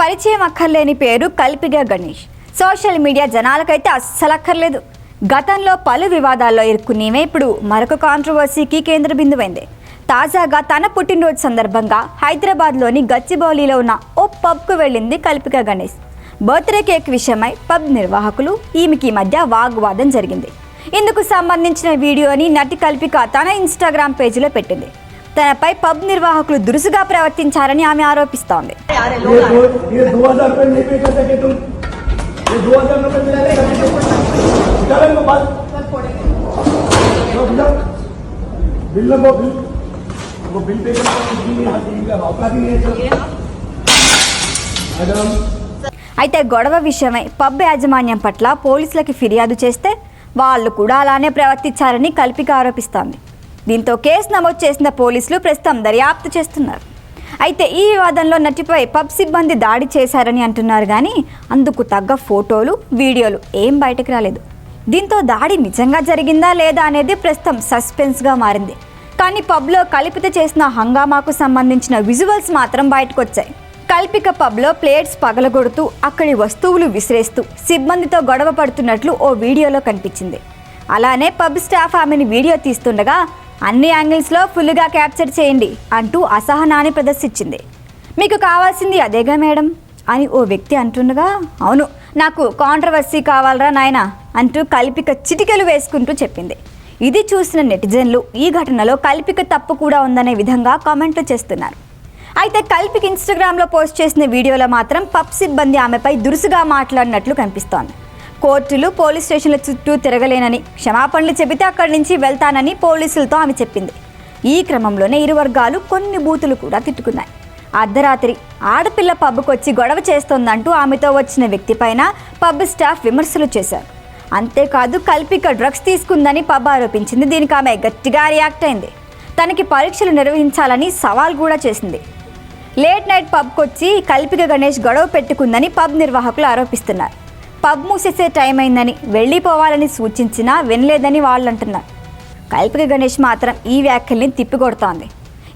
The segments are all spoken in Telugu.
పరిచయం అక్కర్లేని పేరు కల్పిగా గణేష్. సోషల్ మీడియా జనాలకైతే అస్సలు అక్కర్లేదు. గతంలో పలు వివాదాల్లో ఇరుక్కునేమే ఇప్పుడు మరొక కాంట్రవర్సీకి కేంద్ర బిందువైంది. తాజాగా తన పుట్టినరోజు సందర్భంగా హైదరాబాద్లోని గచ్చిబౌలిలో ఉన్న ఓ పబ్కు వెళ్ళింది కల్పిక గణేష్. బర్త్డే కేక్ విషయమై పబ్ నిర్వాహకులు ఈమెకి మధ్య వాగ్వాదం జరిగింది. ఇందుకు సంబంధించిన వీడియోని నటి కల్పిక తన ఇన్స్టాగ్రామ్ పేజీలో పెట్టింది. తనపై పబ్ నిర్వాహకులు దురుసుగా ప్రవర్తించారని ఆమె ఆరోపిస్తోంది. అయితే గొడవ విషయమై పబ్ యాజమాన్యం పట్ల పోలీసులకి ఫిర్యాదు చేస్తే వాళ్ళు కూడా అలానే ప్రవర్తించారని కల్పిక ఆరోపిస్తోంది. దీంతో కేసు నమోదు చేసిన పోలీసులు ప్రస్తుతం దర్యాప్తు చేస్తున్నారు. అయితే ఈ వివాదంలో నటిపై పబ్ సిబ్బంది దాడి చేశారని అంటున్నారు కానీ అందుకు తగ్గ ఫోటోలు వీడియోలు ఏం బయటకు రాలేదు. దీంతో దాడి నిజంగా జరిగిందా లేదా అనేది ప్రస్తుతం సస్పెన్స్గా మారింది. కానీ పబ్లో కల్పిత చేసిన హంగామాకు సంబంధించిన విజువల్స్ మాత్రం బయటకు వచ్చాయి కల్పిక పబ్లో ప్లేట్స్ పగలగొడుతూ అక్కడి వస్తువులు విసిరేస్తూ సిబ్బందితో గొడవ పడుతున్నట్లు ఓ వీడియోలో కనిపించింది. అలానే పబ్ స్టాఫ్ ఆమెను వీడియో తీస్తుండగా అన్ని యాంగిల్స్లో ఫుల్గా క్యాప్చర్ చేయండి అంటూ అసహనాన్ని ప్రదర్శించింది. మీకు కావాల్సింది అదేగా మేడం? అని ఓ వ్యక్తి అంటుండగా అవును నాకు కాంట్రవర్సీ కావాలరా నాయనా? అంటూ కల్పిక చిటికెలు వేసుకుంటూ చెప్పింది. ఇది చూసిన నెటిజన్లు ఈ ఘటనలో కల్పిక తప్పు కూడా ఉందనే విధంగా కామెంట్లు చేస్తున్నారు. అయితే కల్పిక ఇన్స్టాగ్రామ్లో పోస్ట్ చేసిన వీడియోలో మాత్రం పబ్ సిబ్బంది ఆమెపై దురుసుగా మాట్లాడినట్లు కనిపిస్తోంది. కోర్టులు పోలీస్ స్టేషన్ల చుట్టూ తిరగలేనని క్షమాపణలు చెబితే అక్కడి నుంచి వెళ్తానని పోలీసులతో ఆమె చెప్పింది. ఈ క్రమంలోనే ఇరు వర్గాలు కొన్ని బూతులు కూడా తిట్టుకున్నాయి. అర్ధరాత్రి ఆడపిల్ల పబ్కు వచ్చి గొడవ చేస్తోందంటూ ఆమెతో వచ్చిన వ్యక్తిపైన పబ్ స్టాఫ్ విమర్శలు చేశారు. అంతేకాదు కల్పిక డ్రగ్స్ తీసుకుందని పబ్ ఆరోపించింది. దీనికి ఆమె గట్టిగా రియాక్ట్ అయింది. తనకి పరీక్షలు నిర్వహించాలని సవాల్ కూడా చేసింది. లేట్ నైట్ పబ్కొచ్చి కల్పిక గణేష్ గొడవ పెట్టుకుందని పబ్ నిర్వాహకులు ఆరోపిస్తున్నారు. పబ్ మూసేసే టైం అయిందని వెళ్ళిపోవాలని సూచించినా వినలేదని వాళ్ళు అంటున్నారు. కల్పిక గణేష్ మాత్రం ఈ వ్యాఖ్యల్ని తిప్పికొడుతోంది.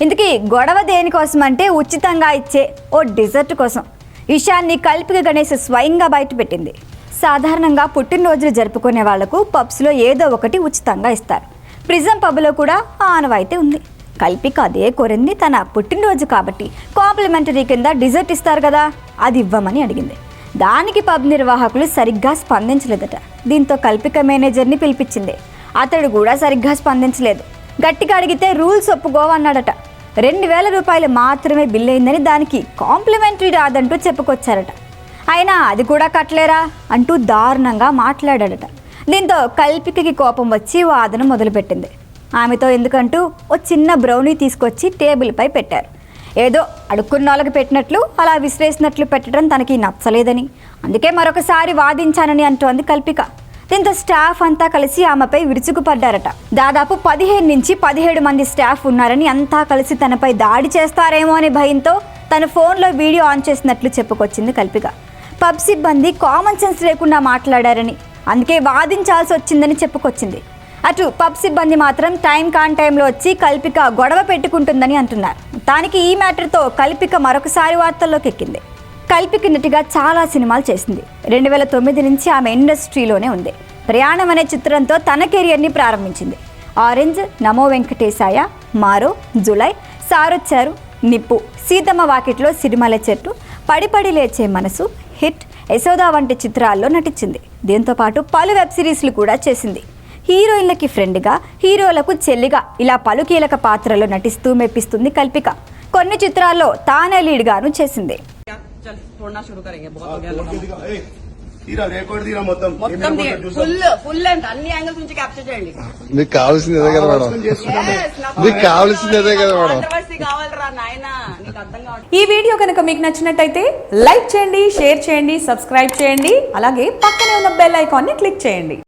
ఇందుకీ గొడవ దేనికోసం అంటే ఉచితంగా ఇచ్చే ఓ డిజర్ట్ కోసం. విషయాన్ని కల్పిక గణేష్ స్వయంగా బయటపెట్టింది. సాధారణంగా పుట్టినరోజులు జరుపుకునే వాళ్ళకు పబ్స్లో ఏదో ఒకటి ఉచితంగా ఇస్తారు. ప్రిజం పబ్లో కూడా ఆనవాయితీ ఉంది. కల్పిక అదే కోరింది తన పుట్టినరోజు కాబట్టి కాంప్లిమెంటరీ కింద డిజర్ట్ ఇస్తారు కదా అది ఇవ్వమని అడిగింది. దానికి పబ్ నిర్వాహకులు సరిగ్గా స్పందించలేదట. దీంతో కల్పిక మేనేజర్ని పిలిపించింది. అతడు కూడా సరిగ్గా స్పందించలేదు. గట్టిగా అడిగితే రూల్స్ ఒప్పుకోవన్నాడట. రెండు వేల రూపాయలు మాత్రమే బిల్ అయిందని దానికి కాంప్లిమెంటరీ రాదంటూ చెప్పుకొచ్చారట. అయినా అది కూడా కట్టలేరా? అంటూ దారుణంగా మాట్లాడాడట. దీంతో కల్పికకి కోపం వచ్చి వాదన మొదలుపెట్టింది. ఆమెతో ఎందుకంటూ ఓ చిన్న బ్రౌనీ తీసుకొచ్చి టేబుల్పై పెట్టారు. ఏదో అడుక్కున్న వాళ్ళకి పెట్టినట్లు అలా విసిరేసినట్లు పెట్టడం తనకి నచ్చలేదని. అందుకే మరొకసారి వాదించానని అంటోంది కల్పిక. దీంతో స్టాఫ్ అంతా కలిసి ఆమెపై విరుచుకుపడ్డారట. దాదాపు పదిహేను నుంచి పదిహేడు మంది స్టాఫ్ ఉన్నారని అంతా కలిసి తనపై దాడి చేస్తారేమో అనే భయంతో తన ఫోన్లో వీడియో ఆన్ చేసినట్లు చెప్పుకొచ్చింది కల్పిక. పబ్ సిబ్బంది కామన్ సెన్స్ లేకుండా మాట్లాడారని. అందుకే వాదించాల్సి వచ్చిందని చెప్పుకొచ్చింది. అటు పబ్ సిబ్బంది మాత్రం టైం కాన్ టైంలో వచ్చి కల్పిక గొడవ పెట్టుకుంటుందని అంటున్నారు. దానికి ఈ మ్యాటర్తో కల్పిక మరొకసారి వార్తల్లోకి ఎక్కింది. కల్పిక నటిగా చాలా సినిమాలు చేసింది. రెండు వేల తొమ్మిది నుంచి ఆమె ఇండస్ట్రీలోనే ఉంది. ప్రయాణం అనే చిత్రంతో తన కెరియర్ని ప్రారంభించింది. ఆరెంజ్ నమో వెంకటేశాయ మారో జులై సారొచ్చారు నిప్పు సీతమ్మ వాకిట్లో సిరిమల చెట్టు పడిపడి లేచే మనసు హిట్ యశోదా వంటి చిత్రాల్లో నటించింది. దీంతో పాటు పలు వెబ్ సిరీస్లు కూడా చేసింది. హీరోయిన్లకి ఫ్రెండ్గా హీరోలకు చెల్లిగా ఇలా పలు కీలక పాత్రలో నటిస్తూ మెప్పిస్తుంది కల్పిక. కొన్ని చిత్రాల్లో తానే లీడ్గాను చేసింది. ఈ వీడియో కనుక మీకు నచ్చినట్టయితే లైక్ చేయండి షేర్ చేయండి సబ్స్క్రైబ్ చేయండి అలాగే పక్కనే ఉన్న బెల్ ఐకాన్ని క్లిక్ చేయండి.